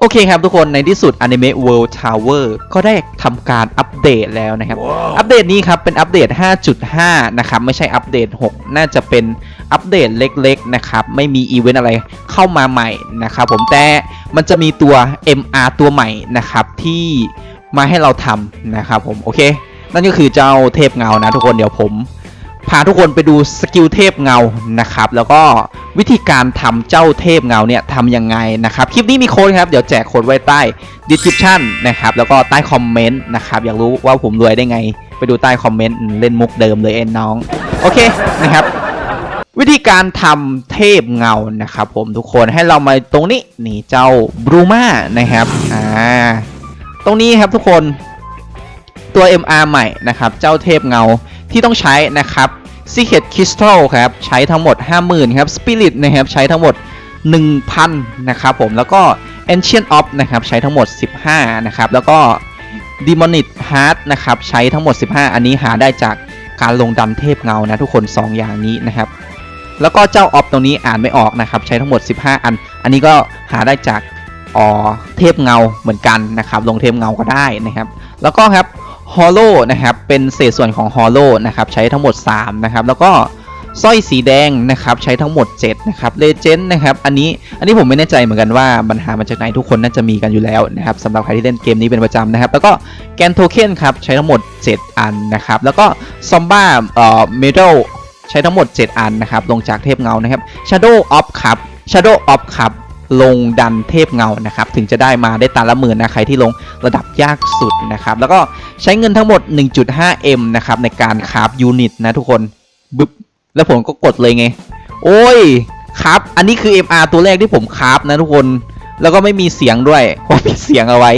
โอเคครับทุกคนในที่สุด Anime World Tower ก็ได้ทำการอัปเดตแล้วนะครับอัปเดตนี้ครับเป็นอัปเดต 5.5 นะครับ ไม่ใช่อัปเดต 6 น่าจะเป็นอัปเดตเล็กๆนะครับ ไม่มีอีเวนต์อะไรเข้ามาใหม่นะครับผมแต่มันจะมีตัว MR ตัวใหม่นะครับ ที่มาให้เราทำนะครับผม โอเค นั่นก็คือเจ้าเทพเงานะทุกคนเดี๋ยวผม พาทุกคนไปดูสกิลเทพเงานะครับ แล้วก็วิธีการทำเจ้าเทพเงาเนี่ยทำยังไงนะครับ คลิปนี้มีโค้ดครับ เดี๋ยวแจกโค้ดไว้ใต้ description นะครับ แล้วก็ใต้คอมเมนต์นะครับ อยากรู้ว่าผมรวยได้ไง ไปดูใต้คอมเมนต์เล่นมุกเดิมเลยเอ็นน้อง โอเคนะครับ วิธีการทำเทพเงานะครับ ผมทุกคนให้เรามาตรงนี้นี่เจ้าบรูมานะครับอ่าตรงนี้ครับทุกคนตัว MR ใหม่นะครับ เจ้าเทพเงา ที่ต้องใช้นะครับ Secret Crystal ครับใช้ทั้งหมด 50,000 ครับ Spirit นะครับใช้ทั้งหมด 1,000 นะครับผมแล้วก็ Ancient of นะครับใช้ทั้งหมด 15 นะครับแล้วก็ Demonic Heart นะครับใช้ทั้งหมด 15 อันนี้หาได้จากการลงดันเทพเงานะทุกคน 2 อย่างนี้นะครับแล้วก็เจ้าออฟตรงนี้อ่านไม่ออกนะครับใช้ทั้งหมด 15 อัน อันนี้ก็หาได้จากอ๋อเทพเงาเหมือนกันนะครับลงเทพเงาก็ได้นะครับ แล้วก็ครับ ฮอลโลนะครับเป็นเศษส่วนของฮอลโลนะครับใช้ทั้งหมด3นะครับแล้วก็สร้อยสีแดงนะครับใช้ทั้งหมด7นะครับเลเจนด์นะครับอันนี้อันนี้ผมไม่แน่ใจเหมือนกันว่ามันหามาจากไหนทุกคนน่าจะมีกันอยู่แล้วนะครับสำหรับใครที่เล่นเกมนี้เป็นประจำนะครับแล้วก็แกนโทเค็นครับใช้ทั้งหมด 7 อันนะครับแล้วก็ซอมบ้าเอ่อเมทัลใช้ทั้งหมด 7 อันนะครับลงจากเทพเงานะครับ Shadow of ครับ Shadow of ครับ ลงดันเทพเงานะครับ ถึงจะได้มาได้ตาละหมื่นนะใครที่ลงระดับยากสุดนะครับ แล้วก็ใช้เงินทั้งหมด 1.5M นะครับ ในการคราฟยูนิตนะทุกคนบึ๊บแล้วผมก็กดเลยไง โอ้ยครับ อันนี้คือ MR ตัวแรกที่ผมคราฟนะทุกคนแล้วก็ไม่มีเสียงด้วยเพราะปิดเสียงเอาไว้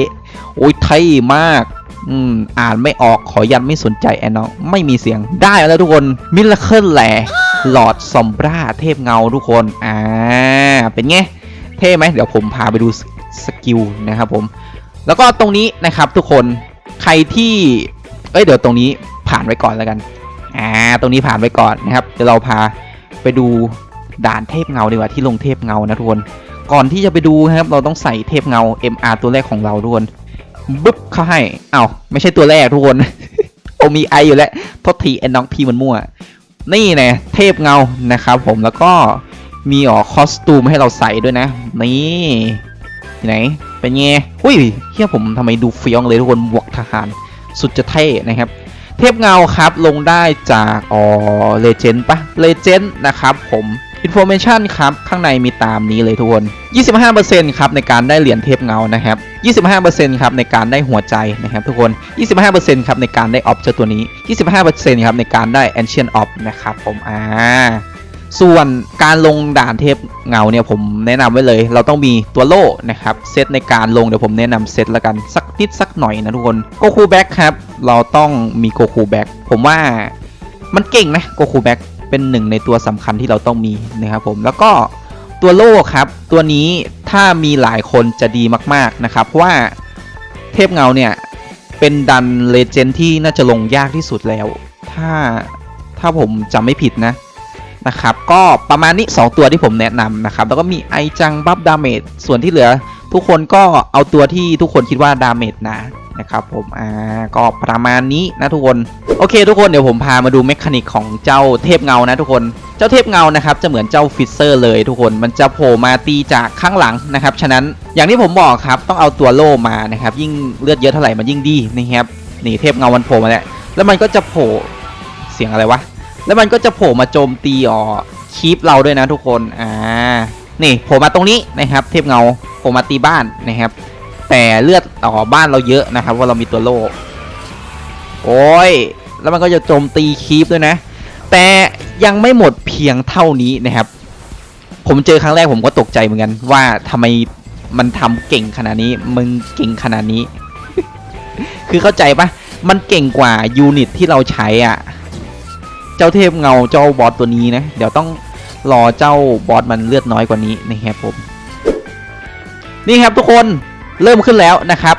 โอ้ยเท่มากอืมอ่านไม่ออกขอยันไม่สนใจแอนน้องไม่มีเสียงได้แล้วทุกคนมิลเคิลแหละหลอดซอมบราเทพเงาทุกคน อ่า เป็นไง เท่ไหมเดี๋ยวผมพาไปดูสสกิลนะครับผม แล้วก็ตรงนี้นะครับทุกคนใครที่เอ้ยเดี๋ยวตรงนี้ผ่านไว้ก่อนแล้วกันอ่าตรงนี้ผ่านไว้ก่อนนะครับเดี๋ยวเราพาไปดูด่านเทพเงาดีกว่าที่ลงเทพเงานะทุกคนก่อนที่จะไปดูนะครับเราต้องใส่เทพเงา MR ตัวแรกของเราทุกคนบึ๊บเข้าให้เอ้าไม่ใช่ตัวแรกทุกคนโอมีไออยู่แล้วทษทีไอ้น้องพีมันมั่ว นี่นะเทพเงานะครับผมแล้วก็ มีอ๋อคอสตูมให้เราใส่ด้วยนะนี่ที่ไหน เป็นไงอุ้ยเฮียผมทำไมดูเฟี้ยงเลยทุกคนบวกทหาร สุดจะเท่นะครับ เทพเงาครับลงได้จากอ๋อเลเจนด์ปะเลเจนด์นะครับผมอินโฟเมชันครับ ข้างในมีตามนี้เลยทุกคน 25%ครับในการได้เหรียญเทพเงานะครับ 25%ครับในการได้หัวใจนะครับทุกคน 25%ครับในการได้ออฟเจอตัวนี้ 25%ครับในการได้ Ancient of นะครับผม อ่า ส่วนการลงด่านเทพเงาเนี่ยผมแนะนำไว้เลย เราต้องมีตัวโล่นะครับเซตในการลงเดี๋ยวผมแนะนำเซตละกันสักนิดสักหน่อยนะทุกคนโกคูแบ็กครับเราต้องมีโกคูแบ็กผมว่ามันเก่งนะโกคูแบ็กเป็นหนึ่งในตัวสำคัญที่เราต้องมีนะครับผมแล้วก็ตัวโล่ครับ ตัวนี้ถ้ามีหลายคนจะดีมากๆนะครับเพราะว่าเทพเงาเนี่ยเป็นดันเลเจนด์ที่น่าจะลงยากที่สุดแล้ว ถ้าถ้าผมจำไม่ผิดนะ นะครับก็ประมาณนี้ 2 ตัวที่ผมแนะนำนะครับแล้วก็มีไอจังบัฟดาเมจส่วนที่เหลือ ทุกคนก็เอาตัวที่ทุกคนคิดว่าดาเมจนะนะครับผมอ่าก็ประมาณนี้นะทุกคนโอเค ทุกคนเดี๋ยวผมพามาดูเมคานิกของเจ้าเทพเงานะทุกคนเจ้าเทพเงานะครับจะเหมือนเจ้าฟิสเซอร์เลยทุกคนมันจะโผล่มาตีจากข้างหลังนะครับฉะนั้นอย่างที่ผมบอกครับต้องเอาตัวโล่มานะครับยิ่งเลือดเยอะเท่าไหร่มันยิ่งดีนะครับนี่เทพเงามันโผล่มาแล้วแล้วมันก็จะโผล่เสียงอะไรวะ แล้วมันก็จะโผล่มาโจมตีอ๋อคีปเราด้วยนะทุกคนอ่านี่โผล่มาตรงนี้นะครับ เทพเงาโผล่มาตีบ้านนะครับ แต่เลือดอ๋อบ้านเราเยอะนะครับว่าเรามีตัวโล่โอ้ยแล้วมันก็จะโจมตีคีปด้วยนะ แต่ยังไม่หมดเพียงเท่านี้นะครับ ผมเจอครั้งแรกผมก็ตกใจเหมือนกัน ว่าทำไมมันทำเก่งขนาดนี้มึงเก่งขนาดนี้ คือเข้าใจปะมันเก่งกว่ายูนิตที่เราใช้อะ เจ้าเทพเงาเจ้าบอสตัวนี้นะ เดี๋ยวต้องรอเจ้าบอสมันเลือดน้อยกว่านี้นะครับผม นี่ครับทุกคนเริ่มขึ้นแล้วนะครับ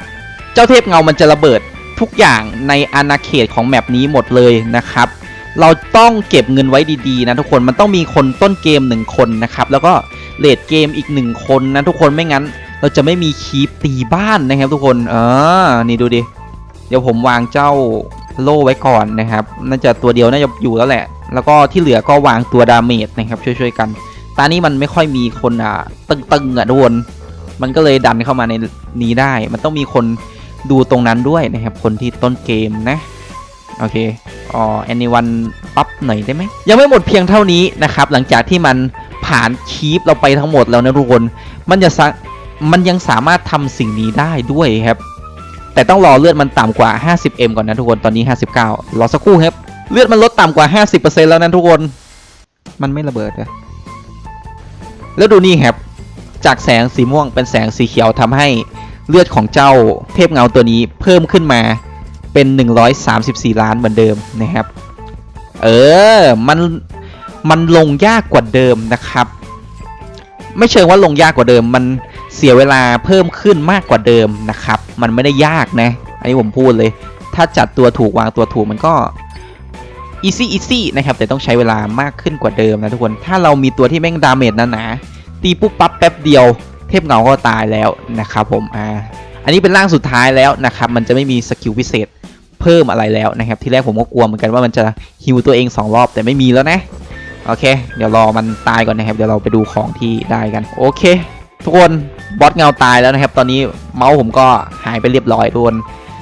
เจ้าเทพเงามันจะระเบิดทุกอย่างในอาณาเขตของแมปนี้หมดเลยนะครับ เราต้องเก็บเงินไว้ดีๆนะทุกคนมันต้องมีคนต้นเกมหนึ่งคนนะครับ แล้วก็เลดเกมอีกหนึ่งคนนะทุกคนไม่งั้น เราจะไม่มีคีปตีบ้านนะครับทุกคนเออนี่ดูดิเดี๋ยวผมวางเจ้า โล่ไว้ก่อนนะครับ น่าจะตัวเดียวน่าจะอยู่แล้วแหละ แล้วก็ที่เหลือก็วางตัวดาเมจนะครับ ช่วยๆกัน ตานี้มันไม่ค่อยมีคนอะตึงๆอะทุกคนมันก็เลยดันเข้ามาในนี้ได้ มันต้องมีคนดูตรงนั้นด้วยนะครับ คนที่ต้นเกมนะ โอเค อ๋อแอนนิวันปั๊บหน่อยได้ไหม ยังไม่หมดเพียงเท่านี้นะครับ หลังจากที่มันผ่านคีปเราไปทั้งหมดแล้วนะทุกคน มันจะสะมันยังสามารถทำสิ่งนี้ได้ด้วยครับ แต่ต้องรอเลือดมันต่ำกว่า 50m ก่อนนะทุกคน ตอนนี้ 59 รอสักครู่ครับ เลือดมันลดต่ำกว่า 50%แล้วนะทุกคน มันไม่ระเบิดนะแล้วดูนี่ครับ จากแสงสีม่วงเป็นแสงสีเขียวทำให้เลือดของเจ้าเทพเงาตัวนี้เพิ่มขึ้นมาเป็น 134 ล้านเหมือนเดิมนะครับ เออ มัน มันลงยากกว่าเดิมนะครับ ไม่เชิงว่าลงยากกว่าเดิม มัน เสียเวลาเพิ่มขึ้นมากกว่าเดิมนะครับ มันไม่ได้ยากนะ อันนี้ผมพูดเลย ถ้าจัดตัวถูกวางตัวถูกมันก็ easy easy นะครับ แต่ต้องใช้เวลามากขึ้นกว่าเดิมนะทุกคน ถ้าเรามีตัวที่แม่งดาเมจหนาๆตีปุ๊บปั๊บแป๊บเดียว เทพเงาก็ตายแล้วนะครับผม อ่า อันนี้เป็นร่างสุดท้ายแล้วนะครับ มันจะไม่มีสกิลพิเศษเพิ่มอะไรแล้วนะครับ ที่แรกผมก็กลัวเหมือนกันว่ามันจะฮิวตัวเองสองรอบแต่ไม่มีแล้วนะ โอเค เดี๋ยวรอมันตายก่อนนะครับ เดี๋ยวเราไปดูของที่ได้กัน โอเค ทุกคน บอสเงาตายแล้วนะครับ ตอนนี้เมาส์ผมก็หายไปเรียบร้อยทุกคน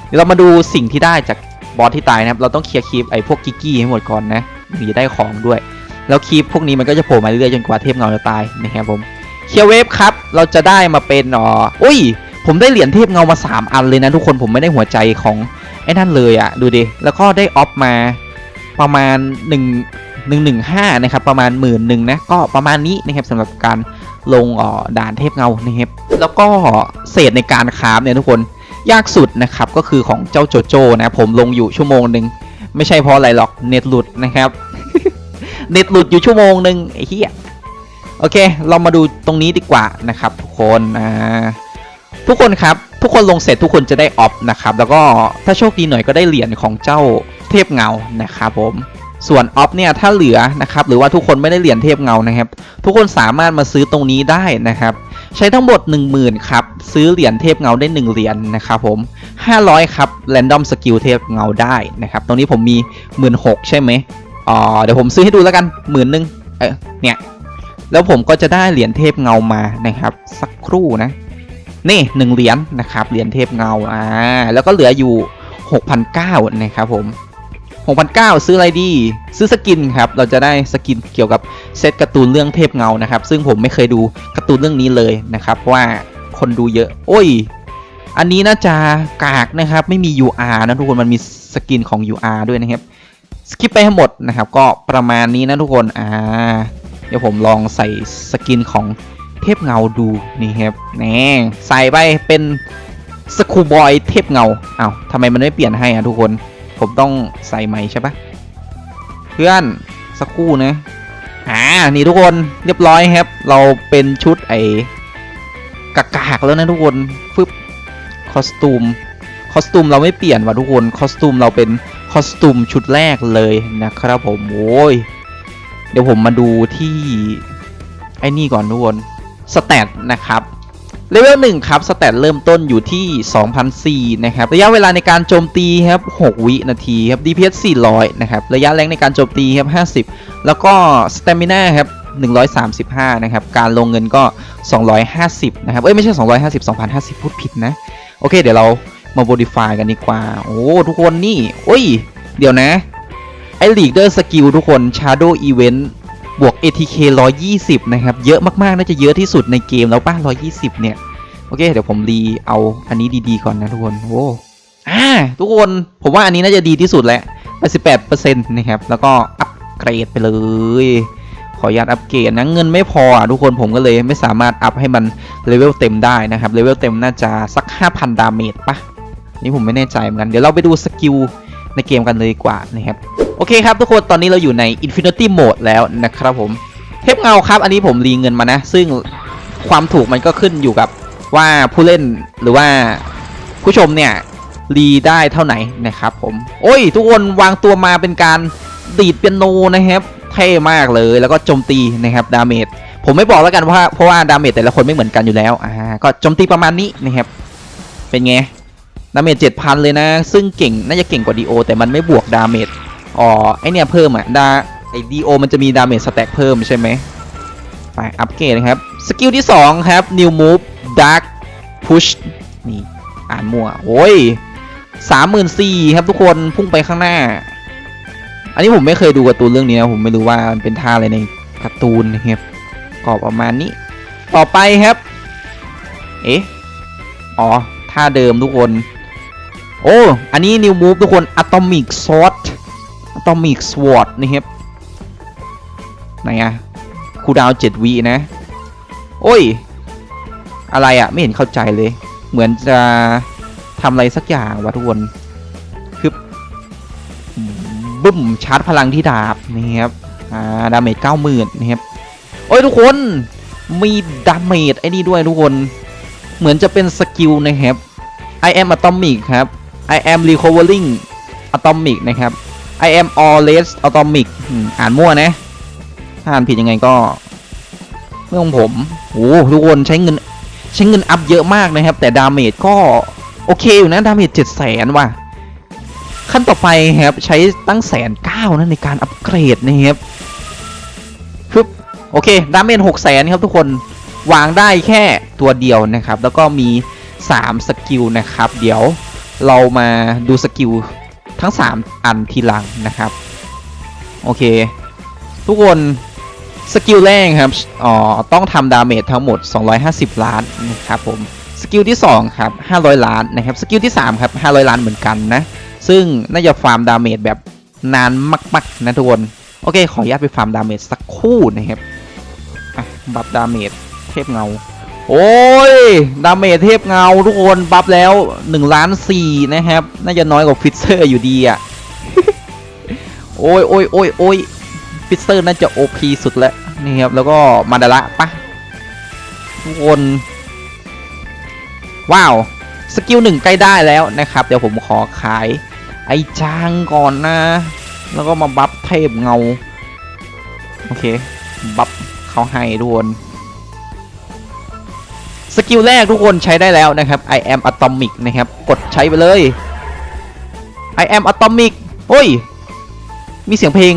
เดี๋ยวเรามาดูสิ่งที่ได้จากบอสที่ตายนะครับ เราต้องเคลียร์คีปไอ้พวกกิกกี้ให้หมดก่อนนะถึงจะได้ของด้วย แล้วคีปพวกนี้มันก็จะโผล่มาเรื่อยๆจนกว่าเทพเงาจะตายนะครับผมเคลียร์เวฟครับ เราจะได้มาเป็นอ๋ออุ้ย ผมได้เหรียญเทพเงามา 3 อันเลยนะ ทุกคนผมไม่ได้หัวใจของไอ้นั่นเลยอะ่ะดูดิแล้วก็ได้ออฟมาประมาณ 1 1 1 5นะครับประมาณหมื่นหนึ่งนะก็ประมาณนี้นะครับสำหรับการ ลงอ่อด่านเทพเงานะครับแล้วก็เศษในการคราฟเนี่ยทุกคนยากสุดนะครับก็คือของเจ้าโจโจนะผมลงอยู่ชั่วโมงหนึ่งไม่ใช่เพราะอะไรหรอกเน็ตหลุดนะครับเน็ตหลุดอยู่ชั่วโมงหนึ่งไอ้เหี้ยโอเค เรามาดูตรงนี้ดีกว่านะครับทุกคนอ่าทุกคนครับทุกคนลงเสร็จทุกคนจะได้ออฟนะครับแล้วก็ถ้าโชคดีหน่อยก็ได้เหรียญของเจ้าเทพเงานะครับผม ส่วนออฟเนี่ยถ้าเหลือนะครับหรือว่าทุกคนไม่ได้เหรียญเทพเงานะครับ ทุกคนสามารถมาซื้อตรงนี้ได้นะครับ ใช้ทั้งหมด 10,000ครับซื้อเหรียญเทพเงาได้ 1 เหรียญนะครับผม 500ครับ Random Skill เทพเงาได้นะครับตรงนี้ผมมี 16,000ใช่ไหมอ๋อเดี๋ยวผมซื้อให้ดูแล้วกันหมื่นหนึ่งเออเนี่ยแล้วผมก็จะได้เหรียญเทพเงามานะครับสักครู่นะนี่หนึ่งเหรียญนะครับเหรียญเทพเงาอ่าแล้วก็เหลืออยู่ 6,900นะครับผม 6,900 ซื้ออะไรดี ซื้อสกินครับ เราจะได้สกินเกี่ยวกับเซตการ์ตูนเรื่องเทพเงานะครับ ซึ่งผมไม่เคยดูการ์ตูนเรื่องนี้เลยนะครับว่าคนดูเยอะ โอ้ย อันนี้น่าจะกากนะครับ ไม่มี UR นะทุกคน มันมีสกินของ UR ด้วยนะครับ สกิปไปให้งหมดนะครับ ก็ประมาณนี้นะทุกคน อ่า เดี๋ยวผมลองใส่สกินของเทพเงาดูนี่ครับแน่ใส่ไปเป็นสคูบอยเทพเงาเอ้าทำไมมันไม่เปลี่ยนให้อะทุกคน ผมต้องใส่ใหม่ใช่ปะเพื่อนสักครู่นะอ่านี่ทุกคนเรียบร้อยครับ เราเป็นชุดไอ้กากๆแล้วนะทุกคนฟึบคอสตูมคอสตูมเราไม่เปลี่ยนว่ะทุกคนคอสตูมเราเป็นคอสตูมชุดแรกเลยนะครับผมโอ้ยเดี๋ยวผมมาดูที่ไอ้นี่ก่อนทุกคนสแตทนะครับ เลเวลหนึ่งครับสแตทเริ่มต้นอยู่ที่ 2,004นะครับ ระยะเวลาในการโจมตีครับ6วินาทีครับ DPS 400 นะครับ ระยะแรงในการโจมตีครับ 50 แล้วก็ Stamina ครับ135 นะครับ การลงเงินก็ 250 นะครับ เอ้ย ไม่ใช่ 250 2,050 พูดผิดนะ โอเค เดี๋ยวเรามา modify กันดีกว่า โอ้ ทุกคนนี่โอ้ย เดี๋ยวนะ ไอลีกเดอร์สกิลทุกคน Shadow Event บวก ATK 120 นะครับ เยอะมากๆ น่าจะเยอะที่สุดในเกมแล้วป่ะ120 เนี่ย โอเค เดี๋ยวผมรีเอาอันนี้ดีๆ ก่อนนะทุกคนโอ้อ่าทุกคนผมว่าอันนี้น่าจะดีที่สุดแหละ88%นะครับ แล้วก็อัปเกรดไปเลย ขออนุญาตอัปเกรดนะ เงินไม่พออะทุกคนผมก็เลยไม่สามารถอัพให้มันเลเวลเต็มได้นะครับเลเวลเต็มน่าจะสัก 5,000 ดาเมจปะนี่ผมไม่แน่ใจเหมือนกัน เดี๋ยวเราไปดูสกิล ในเกมกันเลยดีกว่านะครับโอเคครับทุกคนตอนนี้เราอยู่ใน Infinity Mode แล้วนะครับผมเทพเงาครับ อันนี้ผมรีเงินมานะ ซึ่งความถูกมันก็ขึ้นอยู่กับว่าผู้เล่นหรือว่าผู้ชมเนี่ยรีได้เท่าไหร่นะครับผม โอ้ย ทุกคนวางตัวมาเป็นการดีดเปียโนนะครับเท่มากเลยแล้วก็โจมตีนะครับดาเมจผมไม่บอกแล้วกันว่าเพราะว่าดาเมจแต่ละคนไม่เหมือนกันอยู่แล้วอ่าก็โจมตีประมาณนี้นะครับเป็นไง ดาเมจเจ็ดพันเลยนะ ซึ่งเก่งน่าจะเก่งกว่าดีโอแต่มันไม่บวกดาเมจอ๋อไอเนี่ยเพิ่มอะดาไอดีโอมันจะมีดาเมจสแต็กเพิ่มใช่ไหมไปอัปเกรดนะครับ สกิลที่ 2 ครับ New Move Dark Push นี่อ่านมั่วโอ้ยสามหมื่นสี่ครับทุกคนพุ่งไปข้างหน้า อันนี้ผมไม่เคยดูการ์ตูนเรื่องนี้นะผมไม่รู้ว่ามันเป็นท่าอะไรในการ์ตูนนะครับก็ประมาณนี้ ต่อไปครับ เอ๊ะ อ๋อ ท่าเดิมทุกคน โอ้ อันนี้ New Move ทุกคน Atomic Sword Atomic Sword นะครับไหนอะคูดาวเจ็ดวินะ โอ้ย อะไรอะไม่เห็นเข้าใจเลย เหมือนจะทำอะไรสักอย่างวะทุกคนคือบึ้มชาร์จพลังที่ดาบนี่ครับอ่าดาเมจเก้าหมื่นนะครับ โอ้ยทุกคนมีดาเมจไอ้นี่ด้วยทุกคน เหมือนจะเป็นสกิลนะครับ I am atomic ครับ I am recovering atomic นะครับ I am always atomic อ่านมั่วนะ ถ้าอ่านผิดยังไงก็เรื่องของผมโอ้ทุกคนใช้เงินใช้เงินอัพเยอะมากนะครับ แต่ดาเมจก็ โอเคอยู่นะ ดาเมจเจ็ดแสนว่ะ ขั้นต่อไปครับ ใช้ตั้งแสนเก้านะในการอัปเกรดนะครับปึ๊บโอเค ดาเมจหกแสนครับทุกคนวางได้แค่ตัวเดียวนะครับ แล้วก็มี 3 สกิลนะครับ เดี๋ยว เรามาดูสกิลทั้ง 3 อันทีหลังนะครับ โอเค ทุกคนสกิลแรกครับอ๋อต้องทำดาเมจทั้งหมด 250 ล้านนะครับผมสกิลที่2ครับ500 ล้านนะครับสกิลที่3ครับ500 ล้านเหมือนกันนะ ซึ่งน่าจะฟาร์มดาเมจแบบนานมากๆนะทุกคนโอเค ขออนุญาตไปฟาร์มดาเมจสักคู่นะครับบัฟดาเมจเทพเงา โอ้ย ดาเมจเทพเงาทุกคนบัฟแล้ว1ล้าน4นะครับ น่าจะน้อยกว่าฟิตเซอร์อยู่ดีอะ่ะ โอ้ยโอ้ยโอ้ยโอ้ยฟิตเซอร์น่าจะ OP สุดแล้วนี่ครับ แล้วก็มาดาระปะทุกคน ว้าว สกิลหนึ่งใกล้ได้แล้วนะครับ เดี๋ยวผมขอขาย ไอ้จางก่อนนะ แล้วก็มาบัฟเทพเงา โอเค บัฟเขาให้ทุกคน กิลแรกทุกคนใช้ได้แล้วนะครับ I am atomic นะครับ กดใช้ไปเลย I am atomic โอ้ย มีเสียงเพลง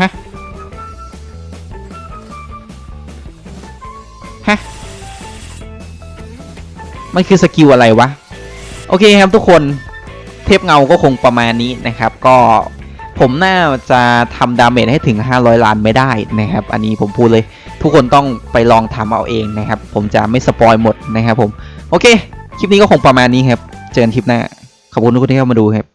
ฮะ ฮะ มันคือสกิลอะไรวะ โอเคครับทุกคนเทพเงาก็คงประมาณนี้นะครับ ก็ผมน่าจะทำดาเมจให้ถึง 500 ล้านไม่ได้นะครับ อันนี้ผมพูดเลย ทุกคนต้องไปลองทำเอาเองนะครับ ผมจะไม่สปอยหมดนะครับผม โอเค คลิปนี้ก็คงประมาณนี้ครับ เจอกันคลิปหน้า ขอบคุณทุกคนที่เข้ามาดูครับ